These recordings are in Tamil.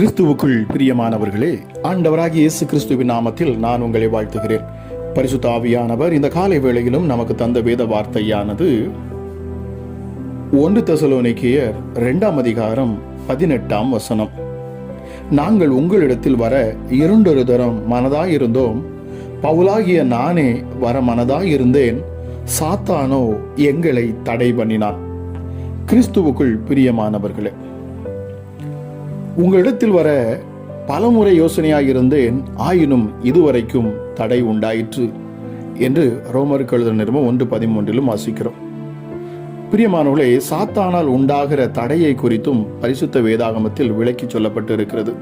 கிறிஸ்துவுக்குள் பிரியமானவர்களே ஆண்டவராகிய இயேசு கிறிஸ்துவின் நாமத்தில் நான் உங்களை வாழ்த்துகிறேன். பரிசுத்த ஆவியானவர் இந்த காலை வேளையிலும் நமக்கு தந்த வேத வார்த்தையானது ஒன்று தசலோனிக்கியர் இரண்டாம் அதிகாரம் பதினெட்டாம் வசனம். நாங்கள் உங்களிடத்தில் வர இரண்டொரு தரம் மனதாயிருந்தோம். பவுலாகிய நானே வர மனதாயிருந்தேன். சாத்தானோ எங்களை தடை பண்ணினான். கிறிஸ்துவுக்குள் பிரியமானவர்களே உங்களிடத்தில் வர பலமுறை யோசனையாக இருந்தேன். ஆயினும் இதுவரைக்கும் தடை உண்டாயிற்று என்று ரோமருக்கு எழுதின நிறுவனம் ஒன்று பதிமூன்றிலும் வாசிக்கிறோம். பிரியமானவர்களே சாத்தானால் உண்டாகிற தடையை குறித்தும் பரிசுத்த வேதாகமத்தில் விளக்கி சொல்லப்பட்டு இருக்கிறது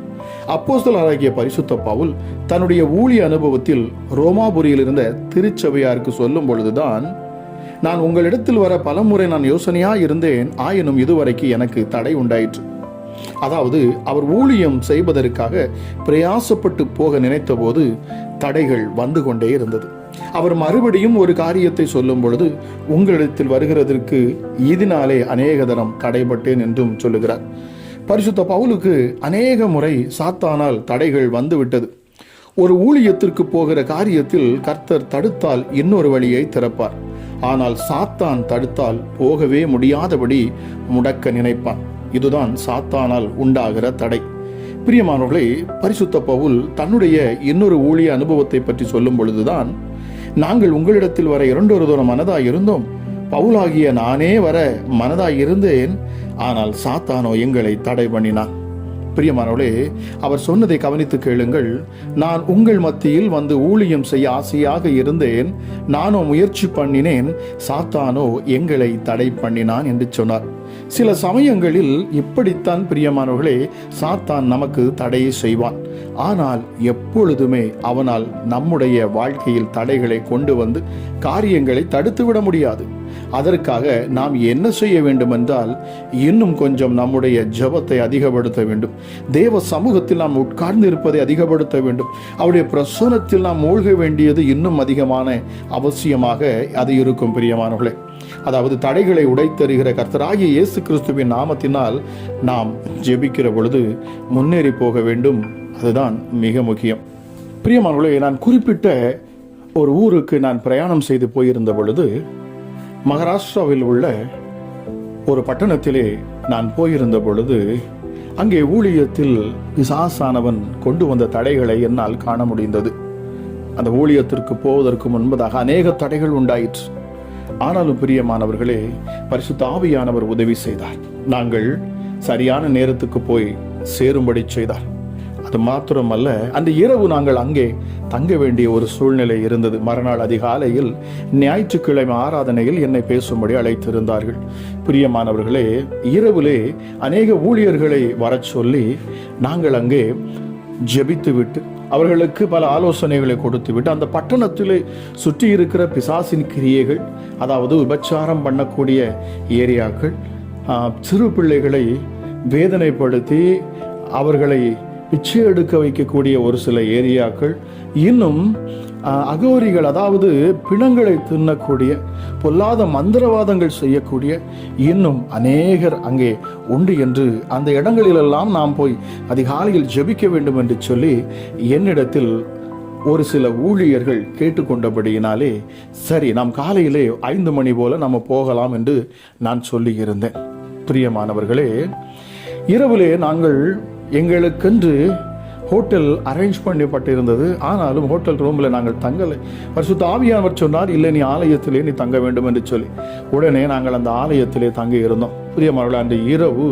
அப்போஸ்தலராகிய பரிசுத்த பவுல் தன்னுடைய ஊழிய அனுபவத்தில் ரோமாபுரியில் இருந்த திருச்சபையாருக்கு சொல்லும் பொழுதுதான் நான் உங்களிடத்தில் வர பலமுறை நான் யோசனையா இருந்தேன். ஆயினும் இதுவரைக்கு எனக்கு தடை உண்டாயிற்று. அதாவது அவர் ஊழியம் செய்வதற்காக பிரயாசப்பட்டு போக நினைத்தபோது தடைகள் வந்து கொண்டே இருந்தது. அவர் மறுபடியும் ஒரு காரியத்தை சொல்லும் பொழுது உங்களிடத்தில் வருகிறதற்கு இதனாலே அநேக தரம் தடைபட்டேன் என்றும் சொல்லுகிறார். பரிசுத்த பவுலுக்கு அநேக முறை சாத்தானால் தடைகள் வந்துவிட்டது. ஒரு ஊழியத்திற்கு போகிற காரியத்தில் கர்த்தர் தடுத்தால் இன்னொரு வழியை திறப்பார். ஆனால் சாத்தான் தடுத்தால் போகவே முடியாதபடி முடக்க நினைப்பான். இதுதான் சாத்தானால் உண்டாகிற தடை. பிரியமானவர்களே பரிசுத்த பவுல் தன்னுடைய இன்னொரு ஊழிய அனுபவத்தை பற்றி சொல்லும் பொழுதுதான் நாங்கள் உங்களிடத்தில் வர இரண்டொரு தூரம் மனதாய் இருந்தோம். பவுலாகிய நானே வர மனதாய் இருந்தேன். ஆனால் சாத்தானோ எங்களை தடை பண்ணினான். பிரியமானவளே அவர் சொன்னதை கவனித்து கேளுங்கள். நான் உங்கள் மத்தியில் வந்து ஊழியம் செய்ய ஆசையாக இருந்தேன். நானும் முயற்சி பண்ணினேன். சாத்தானோ எங்களை தடை பண்ணினான் என்று சொன்னார். சில சமயங்களில் இப்படித்தான் பிரியமானவர்களே சாத்தான் நமக்கு தடையை செய்வான். ஆனால் எப்பொழுதுமே அவனால் நம்முடைய வாழ்க்கையில் தடைகளை கொண்டு வந்து காரியங்களை தடுத்து விட முடியாது. அதற்காக நாம் என்ன செய்ய வேண்டும் என்றால் இன்னும் கொஞ்சம் நம்முடைய ஜபத்தை அதிகப்படுத்த வேண்டும். தேவ சமூகத்தில் நாம் உட்கார்ந்து இருப்பதை அதிகப்படுத்த வேண்டும். அவருடைய பிரசனத்தில் நாம் மூழ்க வேண்டியது இன்னும் அதிகமான அவசியமாக அது இருக்கும் பிரியமானவர்களே. அதாவது தடைகளை உடைத்தருகிற கர்த்தராகிய இயேசு கிறிஸ்துவின் நாமத்தினால் நாம் ஜெபிக்கிற பொழுது முன்னேறி போக வேண்டும். அதுதான் மிக முக்கியம். பிரியமானவர்களே நான் குறிப்பிட்ட ஒரு ஊருக்கு நான் பிரயாணம் செய்து போயிருந்த பொழுது மகாராஷ்டிராவில் உள்ள ஒரு பட்டணத்திலே நான் போயிருந்த பொழுது அங்கே ஊழியத்தில் பிசாசானவன் கொண்டு வந்த தடைகளை என்னால் காண முடிந்தது. அந்த ஊழியத்திற்கு போவதற்கு முன்பதாக அநேக தடைகள் உண்டாயிற்று. ஆனாலும் பிரியமானவர்களே பரிசுத்த ஆவியானவர் உதவி செய்தார். நாங்கள் சரியான நேரத்துக்கு போய் சேரும்படி செய்தார். அது மாத்திரமல்ல அந்த இரவு நாங்கள் அங்கே தங்க வேண்டிய ஒரு சூழ்நிலை இருந்தது. மறுநாள் அதிகாலையில் ஞாயிற்றுக்கிழமை ஆராதனையில் என்னை பேசும்படி அழைத்திருந்தார்கள். பிரியமானவர்களே இரவிலே அநேக ஊழியர்களை வரச் சொல்லி நாங்கள் அங்கே ஜெபித்துவிட்டு அவர்களுக்கு பல ஆலோசனைகளை கொடுத்து விட்டு அந்த பட்டணத்திலே சுற்றி இருக்கிற பிசாசின் கிரியைகள் அதாவது விபச்சாரம் பண்ணக்கூடிய ஏரியாக்கள் சிறு பிள்ளைகளை வேதனைப்படுத்தி அவர்களை பிச்சை எடுக்க வைக்கக்கூடிய ஒரு சில ஏரியாக்கள் இன்னும் அகோரிகள் அதாவது பிணங்களை தின்னக்கூடிய பொல்லாத மந்திரவாதங்கள் செய்யக்கூடிய இன்னும் அநேகர் அங்கே உண்டு என்று அந்த இடங்களிலெல்லாம் நாம் போய் அதிகாலையில் ஜெபிக்க வேண்டும் என்று சொல்லி என்னிடத்தில் ஒரு சில ஊழியர்கள் கேட்டுக்கொண்டபடியினாலே சரி நாம் காலையிலே ஐந்து மணி போல நம்ம போகலாம் என்று நான் சொல்லியிருந்தேன். பிரியமானவர்களே இரவிலே நாங்கள் எங்களுக்கென்று ஹோட்டல் அரேஞ்ச் பண்ணப்பட்டிருந்தது. ஆனாலும் ஹோட்டல் ரூமில் நாங்கள் தங்கலை. பரிசுத்த ஆவியானவர் சொன்னார் இல்லை நீ ஆலயத்திலே நீ தங்க வேண்டும் என்று சொல்லி. உடனே நாங்கள் அந்த ஆலயத்திலே தங்கி இருந்தோம் பிரியமானவர்கள் அந்த இரவு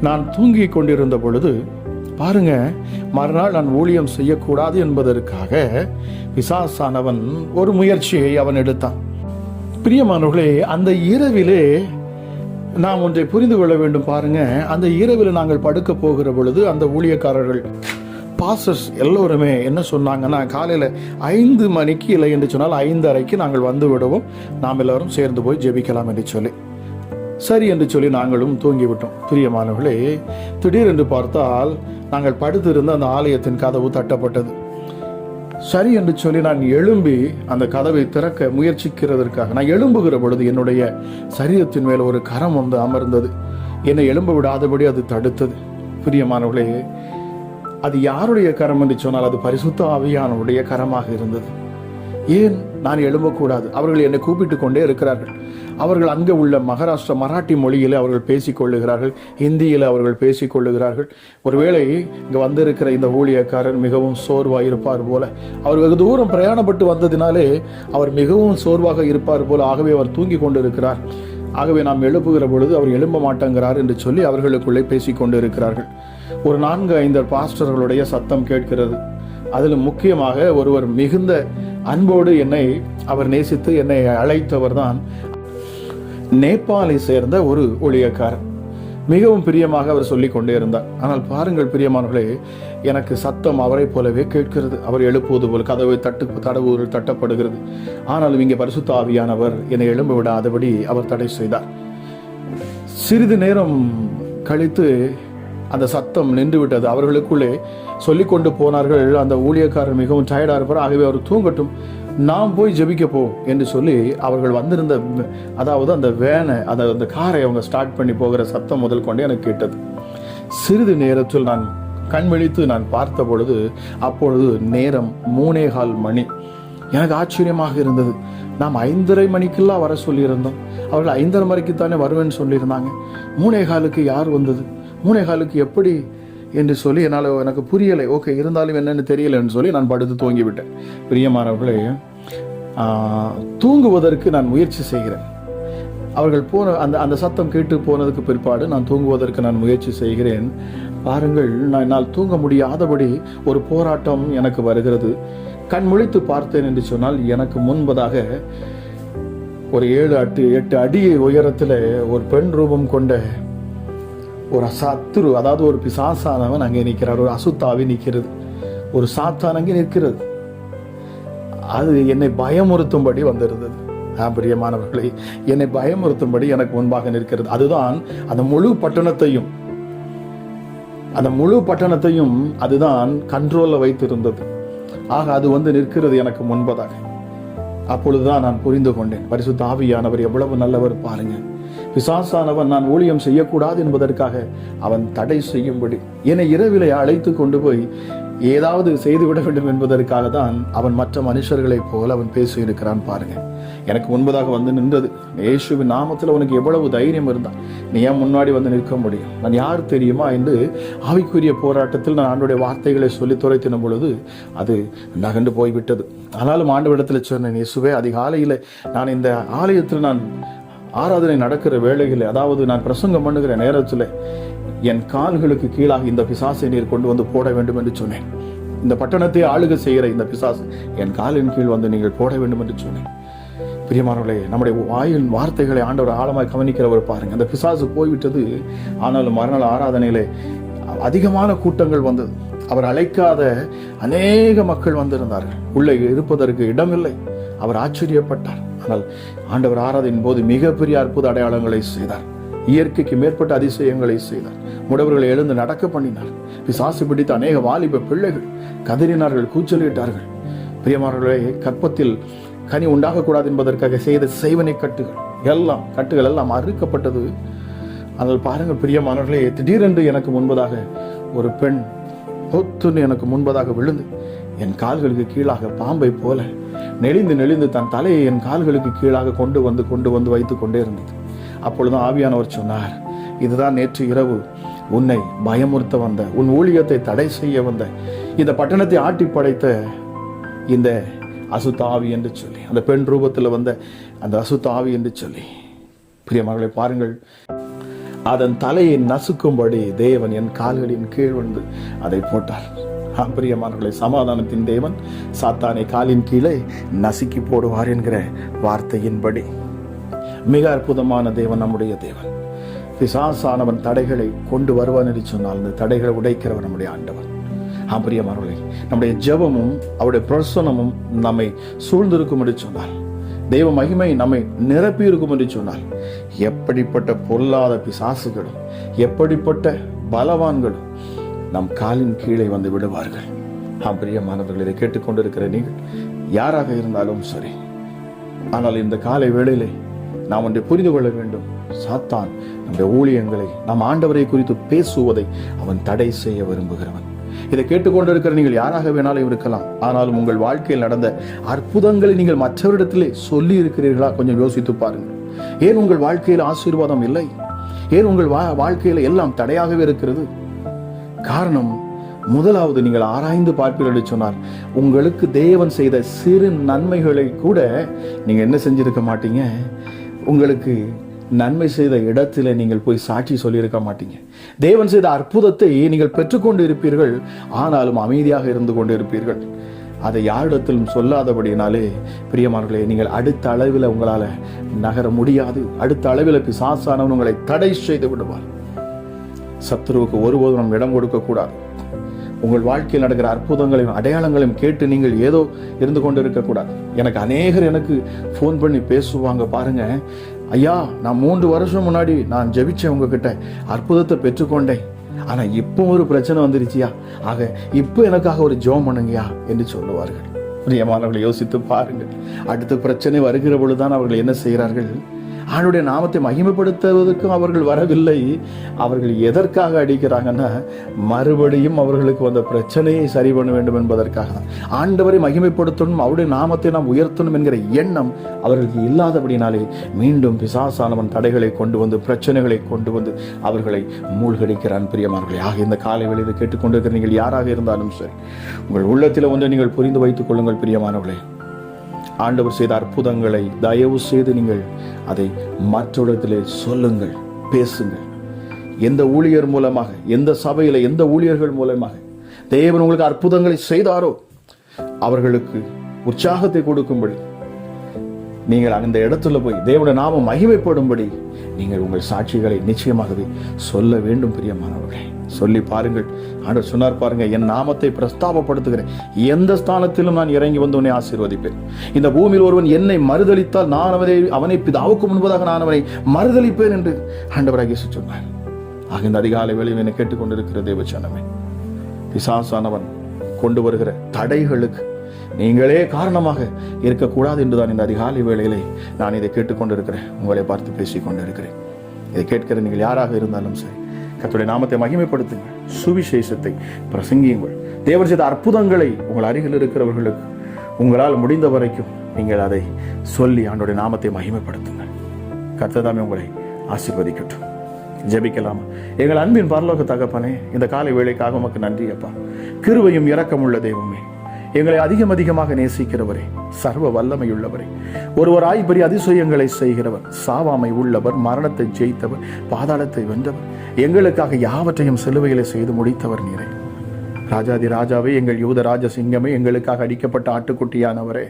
நான் தூங்கி கொண்டிருந்த பொழுது பாருங்க மறுநாள் நான் ஊழியம் செய்யக்கூடாது என்பதற்காக விசாசானவன் ஒரு முயற்சியை அவன் எடுத்தான். பிரியமானவர்களே அந்த இரவிலே நாம் ஒன்றை புரிந்து கொள்ள வேண்டும் பாருங்க. அந்த இரவில் நாங்கள் படுக்க போகிற பொழுது அந்த ஊழியக்காரர்கள் பாசஸ் எல்லோருமே என்ன சொன்னாங்கன்னா காலையில் ஐந்து மணிக்கு இல்லை என்று சொன்னால் ஐந்தரைக்கு நாங்கள் வந்து விடுவோம். நாம் எல்லாரும் சேர்ந்து போய் ஜெபிக்கலாம் என்று சொல்லி. சரி என்று சொல்லி நாங்களும் தூங்கிவிட்டோம். பிரியமானவர்களே திடீரென்று பார்த்தால் நாங்கள் படுத்திருந்த அந்த ஆலயத்தின் கதவு தட்டப்பட்டது. சரி என்று சொல்லி நான் எழும்பி அந்த கதவை திறக்க முயற்சிக்கிறதற்காக நான் எழும்புகிற பொழுது என்னுடைய சரீரத்தின் மேல் ஒரு கரம் வந்து அமர்ந்தது. என்னை எழும்ப விடாதபடி அது தடுத்தது. பிரியமானவர்களே அது யாருடைய கரம் என்று சொன்னால் அது பரிசுத்த ஆவியானவருடைய கரமாக இருந்தது. ஏன்? நான் எழும்பக்கூடாது. அவர்கள் என்னை கூப்பிட்டு கொண்டே இருக்கிறார்கள். அவர்கள் அங்கே உள்ள மகாராஷ்டிரா மராட்டி மொழியில் அவர்கள் பேசிக்கொள்ளுகிறார்கள் ஹிந்தியில் அவர்கள் பேசிக்கொள்ளுகிறார்கள் ஒருவேளை இங்கே வந்திருக்கிற இந்த ஊழியக்காரர் மிகவும் சோர்வாக இருப்பார் போல. அவர் வெகு தூரம் பிரயாணப்பட்டு வந்ததினாலே அவர் மிகவும் சோர்வாக இருப்பார் போல. ஆகவே அவர் தூங்கி கொண்டிருக்கிறார். ஆகவே நாம் எழுப்புகிற பொழுது அவர் எழும்ப மாட்டேங்கிறார் என்று சொல்லி அவர்களுக்குள்ளே பேசிக்கொண்டு இருக்கிறார்கள் ஒரு நான்கு ஐந்து பாஸ்டர்களுடைய சத்தம் கேட்கிறது. அதில் முக்கியமாக ஒருவர் மிகுந்த அன்போடு என்னை அவர் நேசித்து என்னை அழைத்தவர் தான் நேபாளை சேர்ந்த ஒரு ஒளியக்காரர் மிகவும் பிரியமாக அவர் சொல்லிக் கொண்டே இருந்தார். ஆனால் பாருங்கள் பிரியமானவர்களே எனக்கு சத்தம் அவரை போலவே கேட்கிறது. அவர் எழுப்புவது போல் கதவை தட்டு தடவுகள் தட்டப்படுகிறது. ஆனாலும் இங்கே பரிசுத்த ஆவியானவர் என்னை எழும்ப விடாதபடி அவர் தடை செய்தார். சிறிது நேரம் கழித்து அந்த சத்தம் நின்று விட்டது அவர்களுக்குள்ளே சொல்லிக் கொண்டு போனார்கள். அந்த ஊழியக்காரர் மிகவும் டயர்டாக இருப்பார். ஆகவே அவர் தூங்கட்டும். நாம் போய் ஜெபிக்க போ என்று சொல்லி அவர்கள் வந்திருந்த அதாவது அந்த வேனை அந்த அந்த காரை அவங்க ஸ்டார்ட் பண்ணி போகிற சத்தம் முதல் கொண்டு எனக்கு கேட்டது. சிறிது நேரத்தில் நான் கண்விழித்து நான் பார்த்த பொழுது அப்பொழுது நேரம் மூணே கால் மணி. எனக்கு ஆச்சரியமாக இருந்தது. நாம் ஐந்தரை மணிக்கெல்லாம் வர சொல்லியிருந்தோம். அவர்கள் ஐந்தரை மணிக்குத்தானே வருவேன்னு சொல்லியிருந்தாங்க. மூணே காலுக்கு யார் வந்தது? மூணே காலுக்கு எப்படி என்று சொல்லி என்னால் எனக்கு புரியலை. ஓகே இருந்தாலும் என்னன்னு தெரியலைன்னு சொல்லி நான் படுத்து தூங்கிவிட்டேன். பிரியமானவர்களே தூங்குவதற்கு நான் முயற்சி செய்கிறேன். அவர்கள் போன அந்த அந்த சத்தம் கேட்டு போனதுக்கு பிற்பாடு நான் தூங்குவதற்கு நான் முயற்சி செய்கிறேன். பாருங்கள் நான் என்னால் தூங்க முடியாதபடி ஒரு போராட்டம் எனக்கு வருகிறது. கண் முழித்து பார்த்தேன் என்று சொன்னால் எனக்கு முன்பதாக ஒரு ஏழு அட்டு எட்டு அடி உயரத்தில் ஒரு பெண் ரூபம் கொண்ட ஒரு சத்துரு அதாவது ஒரு பிசாசானவன் அங்கே நிற்கிறார் ஒரு அசுத்தாவே நிற்கிறது ஒரு சாத்தான் அங்கே நிற்கிறது. அது என்னை பயமுறுத்தும்படி வந்திருந்தது. பிரியமானவர்களை என்னை பயமுறுத்தும்படி எனக்கு முன்பாக நிற்கிறது. அதுதான் அந்த முழு பட்டணத்தையும் அந்த முழு பட்டணத்தையும் அதுதான் கண்ட்ரோலில் வைத்திருந்தது. ஆக அது வந்து நிற்கிறது எனக்கு முன்பதாக. அப்பொழுதுதான் நான் புரிந்து கொண்டேன். பரிசு தாவியானவர் எவ்வளவு நல்லவர் பாருங்கள் பிசாசானவன் நான் ஊழியம் செய்யக்கூடாது என்பதற்காக அவன் தடை செய்யும்படி என்னை இரவிலை அழைத்து கொண்டு போய் ஏதாவது செய்துவிட வேண்டும் என்பதற்காக தான் அவன் மற்ற மனுஷர்களைப் போல அவன் பேசியிருக்கிறான் பாருங்க. எனக்கு முன்பதாக வந்து நின்றது. இயேசுவின் நாமத்தில் உனக்கு எவ்வளவு தைரியம் இருந்தான் நீ ஏன் முன்னாடி வந்து நிற்க முடியும்? நான் யார் தெரியுமா என்று ஆவிக்குரிய போராட்டத்தில் நான் ஆண்டுடைய வார்த்தைகளை சொல்லி துரைத்தின பொழுது அது நகண்டு போய்விட்டது. ஆனாலும் ஆண்டவரிடத்தில் சொன்னேன் இயேசுவே அதிகாலையில் நான் இந்த ஆலயத்தில் நான் ஆராதனை நடக்கிற வேளையில் அதாவது நான் பிரசங்கம் பண்ணுகிற நேரத்தில் என் கால்களுக்கு கீழாக இந்த பிசாசை நீர் கொண்டு வந்து போட வேண்டும் என்று சொன்னேன். இந்த பட்டணத்தை ஆளுகை செய்கிற இந்த பிசாசு என் காலின் கீழ் வந்து நீங்கள் போட வேண்டும் என்று சொன்னேன். பிரியமானவர்களே நம்முடைய வாயின் வார்த்தைகளை ஆண்டவர் ஆழமாய் கவனிக்கிறவர் பாருங்க. அந்த பிசாசு போய்விட்டது ஆனாலும் மறுநாள் ஆராதனையிலே அதிகமான கூட்டங்கள் வந்தது. அவர் அழைக்காத அநேக மக்கள் வந்திருந்தார்கள். உள்ளே இருப்பதற்கு இடமில்லை. அவர் ஆச்சரியப்பட்டார். ஆனால் ஆண்டவர் ஆராதனையின் போது மிகப்பெரிய அற்புத அடையாளங்களை செய்தார். இயற்கைக்கு மேற்பட்ட அதிசயங்களை செய்தார். முடவர்களை எழுந்து நடக்க பண்ணினார். பிசாசு பிடித்த அநேக வாலிப பிள்ளைகள் கதறினார்கள் கூச்சலிட்டார்கள். பிரியமானவர்களே கற்பத்தில் கனி உண்டாகக்கூடாது என்பதற்காக செய்த செய்வனை கட்டுகள் எல்லாம் கட்டுகள் எல்லாம் அறுக்கப்பட்டது. அதில் பாருங்கள் பிரியமானவர்களே திடீரென்று எனக்கு முன்பதாக ஒரு பெண் பொத்துன்னு எனக்கு முன்பதாக விழுந்து என் கால்களுக்கு கீழாக பாம்பை போல நெளிந்து நெளிந்து தன் தலையை என் கால்களுக்கு கீழாக கொண்டு வந்து கொண்டு வந்து வைத்து கொண்டே இருந்தது. அப்பொழுது ஆவியானவர் சொன்னார் இதுதான் நேற்று இரவு உன்னை பயமுறுத்த வந்த உன் ஊழியத்தை தடை செய்ய வந்த இந்த பட்டணத்தை ஆட்டி படைத்த இந்த அசுத்த ஆவி என்று சொல்லி அந்த பெண் ரூபத்தில் வந்த அந்த அசுத்த ஆவி என்று சொல்லி. பிரியமர்களை பாருங்கள். அதன் தலையை நசுக்கும்படி தேவன் என் கால்களின் கீழ் வந்து அதை போட்டார். பிரியமானவர்களை சமாதானத்தின் தேவன் சாத்தானை காலின் கீழே நசுக்கி போடுவார் என்கிற வார்த்தையின்படி. மிக அற்புதமான தேவன் நம்முடைய தேவன். பிசாசானவன் தடைகளை கொண்டு வருவான் என்று சொன்னால் அந்த தடைகளை உடைக்கிறவர் நம்முடைய ஆண்டவன் ஆம்பரியமானவர்களே நம்முடைய ஜெபமும் அவருடைய பிரசனமும் நம்மை சூழ்ந்திருக்கும் என்று சொன்னால் தெய்வ மகிமை நம்மை நிரப்பி இருக்கும் என்று சொன்னால் எப்படிப்பட்ட பொல்லாத பிசாசுகளும் எப்படிப்பட்ட பலவான்களும் நம் காலின் கீழே வந்து விடுவார்கள். ஆம் பிரியமானவர்கள் இதை கேட்டுக்கொண்டிருக்கிற நீங்கள் யாராக இருந்தாலும் சரி ஆனால் இந்த காலை வேளையிலே நாம் ஒன்றை புரிந்து கொள்ள வேண்டும். சாத்தான் நம்முடைய ஊழியங்களை நம் ஆண்டவரை குறித்து பேசுவதை அவன் தடை செய்ய விரும்புகிறவன். இதை கேட்டுக்கொண்டிருக்கிற நீங்கள் யாராக வேணாலும் இருக்கலாம் ஆனாலும் உங்கள் வாழ்க்கையில் நடந்த அற்புதங்களை நீங்கள் மற்றவரிடத்திலே சொல்லி இருக்கிறீர்களா? கொஞ்சம் யோசித்து பாருங்கள். ஏன் உங்கள் வாழ்க்கையில் ஆசீர்வாதம் இல்லை? ஏன் உங்கள் வா வாழ்க்கையில் எல்லாம் தடையாகவே இருக்கிறது? காரணம் முதலாவது நீங்கள் ஆராய்ந்து பார்ப்பீர்கள் சொன்னார். உங்களுக்கு தேவன் செய்த சிறு நன்மைகளை கூட நீங்க என்ன செஞ்சிருக்க மாட்டீங்க? உங்களுக்கு நன்மை செய்த இடத்துல நீங்கள் போய் சாட்சி சொல்லியிருக்க மாட்டீங்க. தேவன் செய்த அற்புதத்தை நீங்கள் பெற்றுக்கொண்டு இருப்பீர்கள் ஆனாலும் அமைதியாக இருந்து கொண்டு இருப்பீர்கள். அதை யாரிடத்திலும் சொல்லாதபடினாலே பிரியமானவர்களே நீங்கள் அடுத்த அளவில் உங்களால் நகர முடியாது. அடுத்த அளவில் பிசாசானவன் உங்களை தடை செய்து விடுவார். சத்துருவுக்கு ஒருபோதும் நம் இடம் கொடுக்கக்கூடாது. உங்கள் வாழ்க்கையில் நடக்கிற அற்புதங்களையும் அடையாளங்களையும் கேட்டு நீங்கள் ஏதோ இருந்து கொண்டு இருக்கக்கூடாது எனக்கு அநேகர் எனக்கு ஃபோன் பண்ணி பேசுவாங்க பாருங்க. ஐயா நான் மூன்று வருஷம் முன்னாடி நான் ஜெபிச்சேன் உங்ககிட்ட. அற்புதத்தை பெற்றுக்கொண்டேன். ஆனால் இப்போ ஒரு பிரச்சனை வந்துருச்சியா? ஆக இப்போ எனக்காக ஒரு ஜோம் பண்ணுங்கயா என்று சொல்லுவார்கள். பிரியமானவர்களை யோசித்து பாருங்கள். அடுத்த பிரச்சனை வருகிற பொழுதுதான் அவர்கள் என்ன செய்கிறார்கள்? ஆண்டுடைய நாமத்தை மகிமைப்படுத்துவதற்கும் அவர்கள் வரவில்லை. அவர்கள் எதற்காக அடிக்கிறாங்கன்னா மறுபடியும் அவர்களுக்கு வந்த பிரச்சனையை சரி பண்ண வேண்டும் என்பதற்காக தான். ஆண்டவரை மகிமைப்படுத்தணும் அவருடைய நாமத்தை நாம் உயர்த்தணும் என்கிற எண்ணம் அவர்களுக்கு இல்லாதபடினாலே மீண்டும் பிசாசானவன் தடைகளை கொண்டு வந்து பிரச்சனைகளை கொண்டு வந்து அவர்களை மூழ்கடிக்கிறான் பிரியமானவர்களே. ஆக இந்த காலை வேளையில் கேட்டுக்கொண்டிருக்கிற நீங்கள் யாராக இருந்தாலும் சரி உங்கள் உள்ளத்தில் ஒன்றை நீங்கள் புரிந்து வைத்துக் கொள்ளுங்கள் பிரியமானவர்களே. ஆண்டவர் செய்த அற்புதங்களை தயவு செய்து நீங்கள் அதை மற்றவர்களிடத்திலே சொல்லுங்கள் பேசுங்கள். எந்த ஊழியர் மூலமாக எந்த சபையில எந்த ஊழியர்கள் மூலமாக தேவன் உங்களுக்கு அற்புதங்களை செய்தாரோ அவர்களுக்கு உற்சாகத்தை கொடுக்கும்படி நீங்கள் அந்த இடத்துல போய் தேவனுடைய நாமம் மகிமைப்படும்படி நீங்கள் உங்கள் சாட்சிகளை நிச்சயமாகவே சொல்ல வேண்டும் பிரியமானவர்களே. சொல்லி பாருங்கள். ஆண்டவர் சொன்னார் பாருங்க என் நாமத்தை பிரஸ்தாபப்படுத்துகிறேன். எந்த ஸ்தானத்திலும் நான் இறங்கி வந்து உன்னை ஆசீர்வதிப்பேன். இந்த பூமியில் ஒருவன் என்னை மறுதளித்தால் நான் அவனை அவனை பிதாவுக்கு முன்பதாக நான் அவனை மறுதளிப்பேன் என்று ஆண்டவராக சொன்னார். ஆக இந்த அதிகாலை வேளையில் என்னை கேட்டுக்கொண்டிருக்கிற தேவச்சனமே பிசாசானவன் கொண்டு வருகிற தடைகளுக்கு நீங்களே காரணமாக இருக்கக்கூடாது என்றுதான் இந்த அதிகாலை வேளையிலே நான் இதை கேட்டுக்கொண்டிருக்கிறேன். உங்களை பார்த்து பேசிக் கொண்டிருக்கிறேன் இதை கேட்கிற நீங்கள் யாராக இருந்தாலும் சரி கத்துடைய நாமத்தை மகிமைப்படுத்துங்கள் சுவிசேஷத்தை பிரசங்கியுங்கள். தேவர் செய்த அற்புதங்களை உங்கள் அருகில் இருக்கிறவர்களுக்கு உங்களால் முடிந்த வரைக்கும் நீங்கள் அதை சொல்லி ஆண்டோடைய நாமத்தை மகிமைப்படுத்துங்கள். கர்த்ததாமே உங்களை ஆசீர்வதிக்கட்டும். ஜெபிக்கலாமா? எங்கள் அன்பின் பரலோக தகப்பனே இந்த காலை வேலைக்காக உமக்கு நன்றி அப்பா. கிருபையும் இரக்கமுள்ள தெய்வமே எங்களை அதிகம் அதிகமாக நேசிக்கிறவரே சர்வ வல்லமையுள்ளவரே. ஒருவராய் பெரிய அதிசயங்களை செய்கிறவர் சாவாமை உள்ளவர் மரணத்தை ஜெயித்தவர் பாதாளத்தை வென்றவர். எங்களுக்காக யாவற்றையும் சிலுவைகளை செய்து முடித்தவர் நீரே. ராஜாதி ராஜாவே எங்கள் யூத ராஜ சிங்கமே எங்களுக்காக அடிக்கப்பட்ட ஆட்டுக்குட்டியானவரே.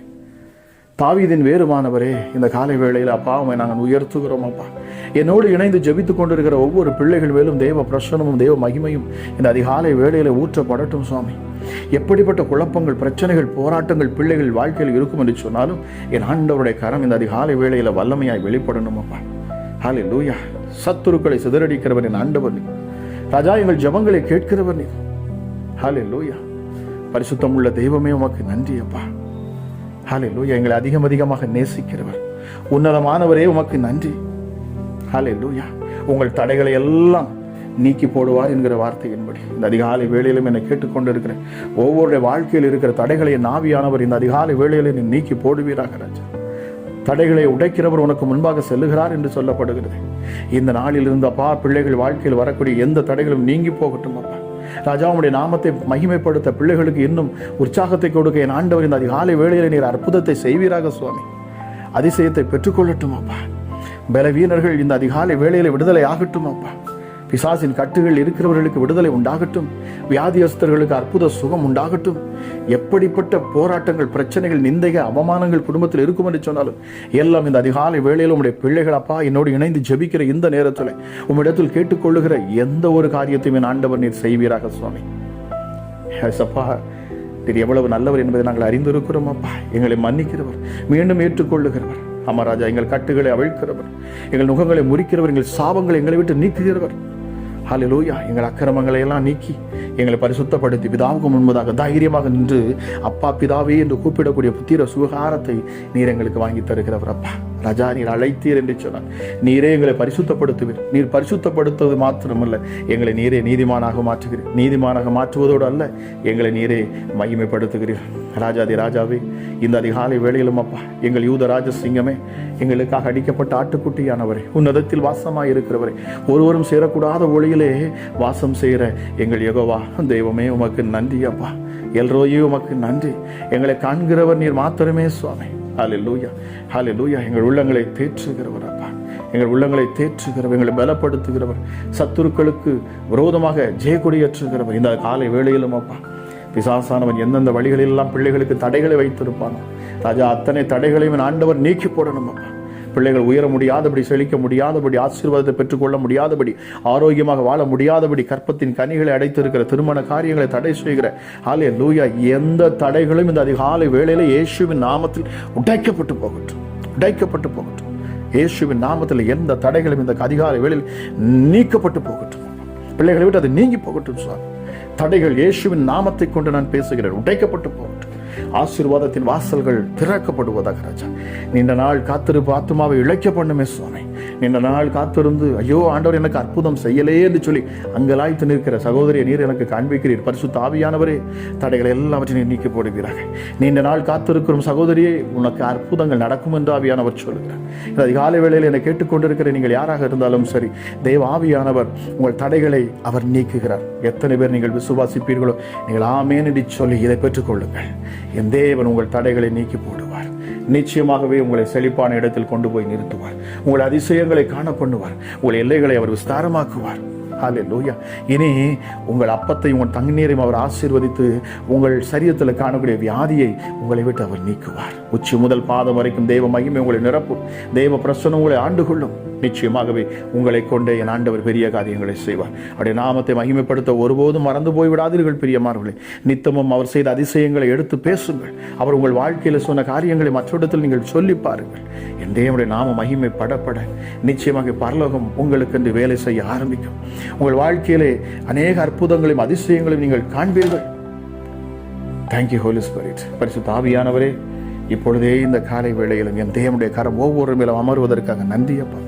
தாவீதின் வேறுமானவரே இந்த காலை வேளையில் அப்பா உமை நாங்கள் உயர்த்துகிறோம் அப்பா. என்னோடு இணைந்து ஜெபித்துக் கொண்டிருக்கிற ஒவ்வொரு பிள்ளைகள் மேலும் தேவ பிரசனமும் தேவ மகிமையும் இந்த அதிகாலை வேளையில ஊற்றப்படட்டும் சுவாமி. எப்படிப்பட்ட குழப்பங்கள் பிரச்சனைகள் போராட்டங்கள் பிள்ளைகள் வாழ்க்கையில் இருக்கும் என்று சொன்னாலும் என் ஆண்டவருடைய கரம் இந்த அதிகாலை வேளையில வல்லமையாய் வெளிப்படணும் அப்பா. ஹாலே லூயா சத்துருக்களை சிதறடிக்கிறவர் என் ஆண்டவர் நீ ராஜா எங்கள் ஜபங்களை கேட்கிறவர் நீ ஹாலே லூயா பரிசுத்தம் உள்ள தெய்வமே உமக்கு நன்றி அப்பா. ஹலே லூயா எங்களை அதிகம் அதிகமாக நேசிக்கிறவர். உன்னதமானவரே உமக்கு நன்றி. ஹாலே லூயா உங்கள் தடைகளை எல்லாம் நீக்கி போடுவார் என்கிற வார்த்தையின்படி. இந்த அதிகாலை வேளையிலும் என்னை கேட்டுக்கொண்டிருக்கிறேன் ஒவ்வொருடைய வாழ்க்கையில் இருக்கிற தடைகளை நாவியானவர் இந்த அதிகாலை வேளையில நீ நீக்கி போடுவீராக ராஜா. தடைகளை உடைக்கிறவர் உனக்கு முன்பாக செல்லுகிறார் என்று சொல்லப்படுகிறது. இந்த நாளிலிருந்து அப்பா பிள்ளைகள் வாழ்க்கையில் வரக்கூடிய எந்த தடைகளும் நீங்கி போகட்டும் அப்பா. ராஜா உடைய நாமத்தை மகிமைப்படுத்த பிள்ளைகளுக்கு இன்னும் உற்சாகத்தை கொடுக்க என் ஆண்டவர் இந்த அதிகாலை வேளையில் நீர் அற்புதத்தை செய்வீராக சுவாமி. அதிசயத்தை பெற்றுக்கொள்ளட்டும் அப்பா. பலவீனர்கள் இந்த அதிகாலை வேளையில விடுதலை ஆகட்டும் அப்பா. பிசாசின் கட்டுகள் இருக்கிறவர்களுக்கு விடுதலை உண்டாகட்டும். வியாதியஸ்தர்களுக்கு அற்புத சுகம் உண்டாகட்டும். எப்படிப்பட்ட போராட்டங்கள் பிரச்சனைகள் நிந்தைக அவமானங்கள் குடும்பத்தில் இருக்கும் என்று சொன்னாலும் எல்லாம் இந்த அதிகாலை வேளையில் உங்களுடைய பிள்ளைகள் அப்பா என்னோடு இணைந்து ஜெபிக்கிற இந்த நேரத்தில் உம்மிடத்தில் கேட்டுக்கொள்ளுகிற எந்த ஒரு காரியத்தையும் என் ஆண்டவர் நீர் செய்வீராக சுவாமி. அப்பா நீர் எவ்வளவு நல்லவர் என்பதை நாங்கள் அறிந்திருக்கிறோம் அப்பா. எங்களை மன்னிக்கிறவர் மீண்டும் ஏற்றுக்கொள்ளுகிறவர். அமராஜா எங்கள் கட்டுகளை அவிழ்க்கிறவர். எங்கள் நுகங்களை முறிக்கிறவர் எங்கள் சாபங்களை எங்களை விட்டு நீக்குகிறவர். ஹalleluya எங்கள் அக்கிரமங்களை எல்லாம் நீக்கி எங்களை பரிசுத்தப்படுத்தி பிதாவுக்கு முன்பதாக தைரியமாக நின்று அப்பா பிதாவே என்று கூப்பிடக்கூடிய புத்திர சுகாரத்தை நீர் எங்களுக்கு வாங்கி தருகிறவர் அப்பா. ராஜா நீர் அழைத்தீர் என்று சொன்னார். நீரே எங்களை பரிசுத்தப்படுத்துவீர். நீர் பரிசுத்தப்படுத்துவது மாத்திரமல்ல. எங்களை நீரே நீதிமானாக மாற்றுகிறீர். நீதிமானாக மாற்றுவதோடு அல்ல எங்களை நீரே மகிமைப்படுத்துகிறீர். ராஜாதி ராஜாவே இந்த அதிகாலை வேளையிலும் அப்பா எங்கள் யூத ராஜசிங்கமே எங்களுக்காக அடிக்கப்பட்ட ஆட்டுக்குட்டியானவரே உன்னதத்தில் வாசமாக இருக்கிறவரே ஒருவரும் சேரக்கூடாத ஒளியிலே வாசம் செய்கிற எங்கள் யகோவா தெய்வமே உமக்கு நன்றி அப்பா. எல்ரோயே உமக்கு நன்றி. எங்களை காண்கிறவர் நீர் மாத்திரமே சுவாமி. ஹாலே லூயா ஹாலே லூயா எங்கள் உள்ளங்களை தேற்றுகிறவர் அப்பா. எங்கள் உள்ளங்களை தேற்றுகிறவர் எங்களை பலப்படுத்துகிறவர். சத்துருக்களுக்கு விரோதமாக ஜெயக்குடியேற்றுகிறவர் இந்த காலை வேளையிலும் அப்பா பிசாசானவன் எந்தெந்த வழிகளிலெல்லாம் பிள்ளைகளுக்கு தடைகளை வைத்திருப்பானோ ராஜா அத்தனை தடைகளையும் ஆண்டவர் நீக்கி போடணும் அப்பா. பிள்ளைகள் உயர முடியாதபடி செழிக்க முடியாதபடி ஆசீர்வாதத்தை பெற்றுக்கொள்ள முடியாதபடி ஆரோக்கியமாக வாழ முடியாதபடி கற்பத்தின் கனிகளை அடைத்திருக்கிற திருமண காரியங்களை தடை செய்கிற ஆலய லூயா எந்த தடைகளும் இந்த அதிகாலை வேளையில் இயேசுவின் நாமத்தில் உடைக்கப்பட்டு போகட்டும் உடைக்கப்பட்டு போகட்டும். இயேசுவின் நாமத்தில் எந்த தடைகளும் இந்த அதிகாலை வேளையில் நீக்கப்பட்டு போகட்டும். பிள்ளைகளை விட்டு அது நீங்கி போகட்டும் சார். தடைகள் இயேசுவின் நாமத்தை கொண்டு நான் பேசுகிறேன் உடைக்கப்பட்டு போகட்டும். ஆசீர்வாதத்தின் வாசல்கள் திறக்கப்படுவதாக ராஜா. நீண்ட நாள் காத்திருப்பு ஆத்மாவை இழைக்க பண்ணுமே சுவாமி. நீண்ட நாள் காத்திருந்து ஐயோ ஆண்டவர் எனக்கு அற்புதம் செய்யலே என்று சொல்லி அங்கலாய்த்து நிற்கிற சகோதரியை நீர் எனக்கு காண்பிக்கிறீர். பரிசு தாவியானவரே தடைகளை எல்லாவற்றையும் நீக்கி போடுகிறார் நீண்ட நாள் காத்திருக்கிறோம் சகோதரியே உனக்கு அற்புதங்கள் நடக்கும் என்று ஆவியானவர் சொல்லுகிறார். இந்த அதிகாலை வேளையில் என்னை கேட்டுக்கொண்டிருக்கிற நீங்கள் யாராக இருந்தாலும் சரி தேவ ஆவியானவர் உங்கள் தடைகளை அவர் நீக்குகிறார். எத்தனை பேர் நீங்கள் விசுவாசிப்பீர்களோ நீங்கள் ஆமேன் என்று சொல்லி இதை பெற்றுக்கொள்ளுங்கள் என் தேவன் உங்கள் தடைகளை நீக்கி போடு நிச்சயமாகவே உங்களை செழிப்பான இடத்தில் கொண்டு போய் நிறுத்துவார். உங்கள் அதிசயங்களை காண பண்ணுவார் உங்கள் எல்லைகளை அவர் விஸ்தாரமாக்குவார். ஹalleluya இனி உங்கள் அப்பத்தை உங்கள் தண்ணீரையும் அவர் ஆசீர்வதித்து உங்கள் சரீரத்தில் காணக்கூடிய வியாதியை உங்களை விட்டு அவர் நீக்குவார். உச்சி முதல் பாதம் வரைக்கும் தெய்வ மகிமை உங்களை நிரப்பும். தெய்வ பிரசனம் உங்களை ஆண்டு கொள்ளும் நிச்சயமாகவே உங்களை கொண்டே என் ஆண்டவர் பெரிய காரியங்களை செய்வார். அவருடைய நாமத்தை மகிமைப்படுத்த ஒருபோதும் மறந்து போய்விடாதீர்கள் பிரியமானவர்களே. நித்தமும் அவர் செய்த அதிசயங்களை எடுத்து பேசுங்கள். அவர் உங்கள் வாழ்க்கையில் சொன்ன காரியங்களை மற்றொடத்தில் நீங்கள் சொல்லி பாருங்கள். என் தேவனுடைய நாம மகிமைப்படப்பட நிச்சயமாக பரலோகம் உங்களுக்கென்று வேலை செய்ய ஆரம்பிக்கும். உங்கள் வாழ்க்கையிலே அநேக அற்புதங்களையும் அதிசயங்களையும் நீங்கள் காண்பீர்கள். தேங்க்யூ ஹோலி ஸ்பிரிட் பரிசு தாவியானவரே இப்பொழுதே இந்த காலை வேளையிலும் என் தேவனுடைய கரம் ஒவ்வொரு மேலும் அமர்வதற்காக நன்றி அப்பா.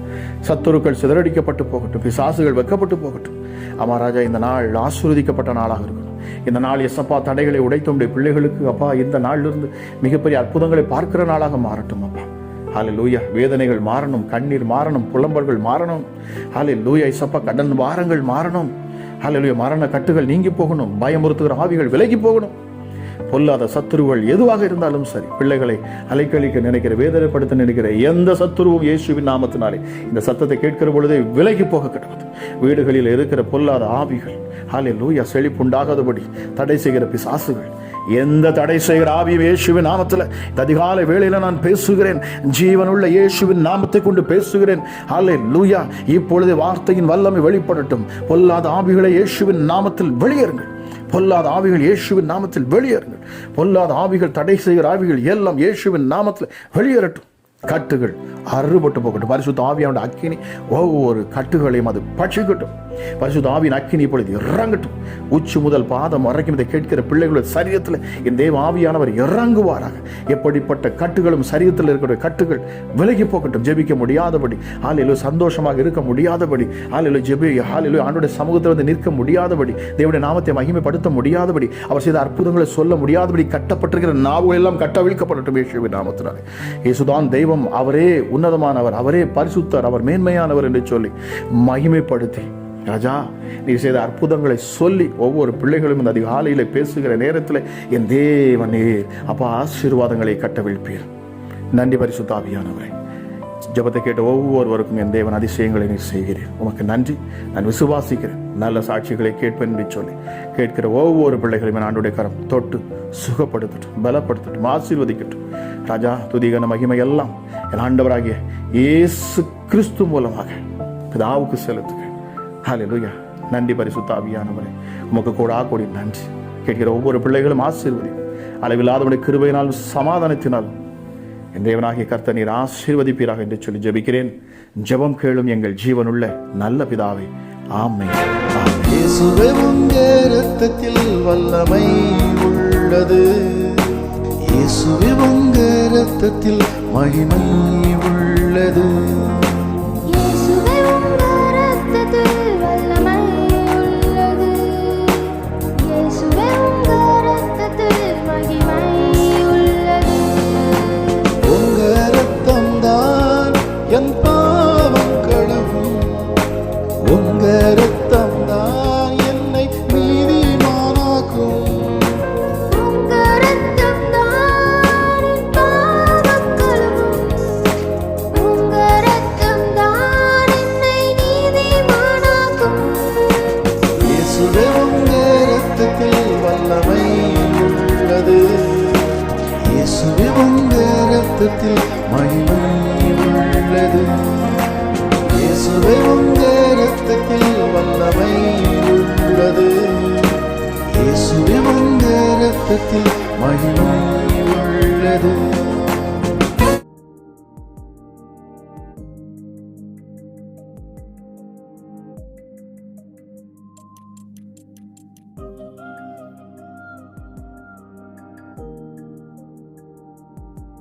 சத்துருக்கள் சிதறடிக்கப்பட்டு போகட்டும் பிசாசுகள் வெக்கப்பட்டு போகட்டும். அம்மா ராஜா இந்த நாள் ஆசீர்வதிக்கப்பட்ட நாளாக இருக்கணும் இந்த நாள் எஸ்அப்பா தடைகளை உடைத்தோடைய பிள்ளைகளுக்கு அப்பா இந்த நாளிலிருந்து மிகப்பெரிய அற்புதங்களை பார்க்கிற நாளாக மாறட்டும் அப்பா. ஹாலி லூயா வேதனைகள் மாறணும் கண்ணீர் மாறணும் புலம்பல்கள் மாறணும். ஹாலே லூயா இசப்பா கடன் வாரங்கள் மாறணும். ஹாலி லூயா மரண கட்டுகள் நீங்கி போகணும் பயமுறுத்துகிற ஆவிகள் விலகி போகணும். பொல்லாத சத்துருவல் எதுவாக இருந்தாலும் சரி பிள்ளைகளை அலைக்கழிக்க நினைக்கிற வேதனைப்படுத்த நினைக்கிற எந்த சத்துருவும் இயேசுவின் நாமத்தினாலே இந்த சத்தத்தை கேட்கிற பொழுதே விலகி போக கிடக்குது வீடுகளில் இருக்கிற பொல்லாத ஆவிகள் ஹாலே லூயா செழிப்புண்டாகாதபடி தடை செய்கிற பிசாசுகள் எந்த தடை செய்கிற ஆவியும் இயேசுவின் நாமத்தில்? இந்த அதிகாலை நான் பேசுகிறேன் ஜீவனுள்ள இயேசுவின் நாமத்தை கொண்டு பேசுகிறேன் ஹாலே லூயா இப்பொழுது வார்த்தையின் வல்லமை வெளிப்படட்டும். பொல்லாத ஆவிகளை இயேசுவின் நாமத்தில் வெளியேறுங்கள். பொல்லாத ஆவிகள் இயேசுவின் நாமத்தில் வெளியேறுங்கள். பொல்லாத ஆவிகள் தடை செய்கிற ஆவிகள் எல்லாம் இயேசுவின் நாமத்தில் வெளியேறட்டும். கட்டுகள் அறுபட்டு போகட்டும். பரிசுத்த ஆவியானோட அக்கினி ஒவ்வொரு கட்டுகளையும் அது பட்சிக்கட்டும். பரிசுத்த ஆவியின் அக்கினி இப்பொழுது இறங்கட்டும். உச்சி முதல் பாதம் வரைக்கும் இதை கேட்கிற பிள்ளைகளோட சரீரத்தில் என் தேவ ஆவியானவர் இறங்குவாராக. எப்படிப்பட்ட கட்டுகளும் சரீரத்தில் இருக்கிற கட்டுகள் விலகி போகட்டும். ஜெபிக்க முடியாதபடி ஆளிலு சந்தோஷமாக இருக்க முடியாதபடி ஆளிலு ஜெபி ஆளிலு ஆண்டுடைய சமூகத்தில் வந்து நிற்க முடியாதபடி தேவனுடைய நாமத்தை மகிமைப்படுத்த முடியாதபடி அவர் செய்த அற்புதங்களை சொல்ல முடியாதபடி கட்டப்பட்டிருக்கிற நாவுகள் எல்லாம் கட்டவிழ்க்கப்படட்டும். இயேசுவின் நாமத்தினாலே. இயேசுதான் தெய்வம். அவரே உன்னதமானவர் அவரே பரிசுத்தர் அவர் மேன்மையானவர் என்று சொல்லி மகிமைப்படுத்தி. ராஜா நீ செய்த அற்புதங்களை சொல்லி ஒவ்வொரு பிள்ளைகளும் இந்த அதிகாலையில் பேசுகிற நேரத்தில் என் தேவன் நேர் அப்பா ஆசீர்வாதங்களை கட்டவிழ்ப்பீர். நன்றி பரிசுத்தாவியானவரே ஜபத்தை ஜெபத்தை கேட்ட ஒவ்வொருவருக்கும் என் தேவன் அதிசயங்களை நீ செய்கிறேன் உமக்கு நன்றி. நான் விசுவாசிக்கிறேன். நல்ல சாட்சிகளை கேட்பேன் என்று சொல்லி கேட்கிற ஒவ்வொரு பிள்ளைகளையும் நான் ஆண்டுடைய கரம் தொட்டு சுகப்படுத்தட்டும் பலப்படுத்தட்டும் ஆசீர்வதிக்கட்டும். ராஜா துதிகன மகிமை எல்லாம் என் ஆண்டவராகிய இயேசு கிறிஸ்து மூலமாக பிதாவுக்கு செலுத்துகிறேன். லூயா நன்றி பரிசுத்த ஆவியானவரே. உமக்கு கூடா கூடி நன்றி. கேட்கிற ஒவ்வொரு பிள்ளைகளும் ஆசீர்வதி அளவில்லாதவனுடைய கிருபையினாலும் சமாதானத்தினாலும் என் தேவனாகிய கர்த்த நீர் ஆசீர்வதிப்பீராக என்று சொல்லி ஜெபிக்கிறேன். ஜெபம் கேளும் எங்கள் ஜீவனுள்ள நல்ல பிதாவே. ஆமை வல்லமை உள்ளது. இயேசுவே உங்கள் வாக்குத்தத்தில் மகிமை உள்ளது. நாமத்தில் மகிமை உள்ளது இயேசுவை உங்கள் ரத்தத்தில் வல்லமை உள்ளது இயேசுவை உங்கள் மகிமை உள்ளது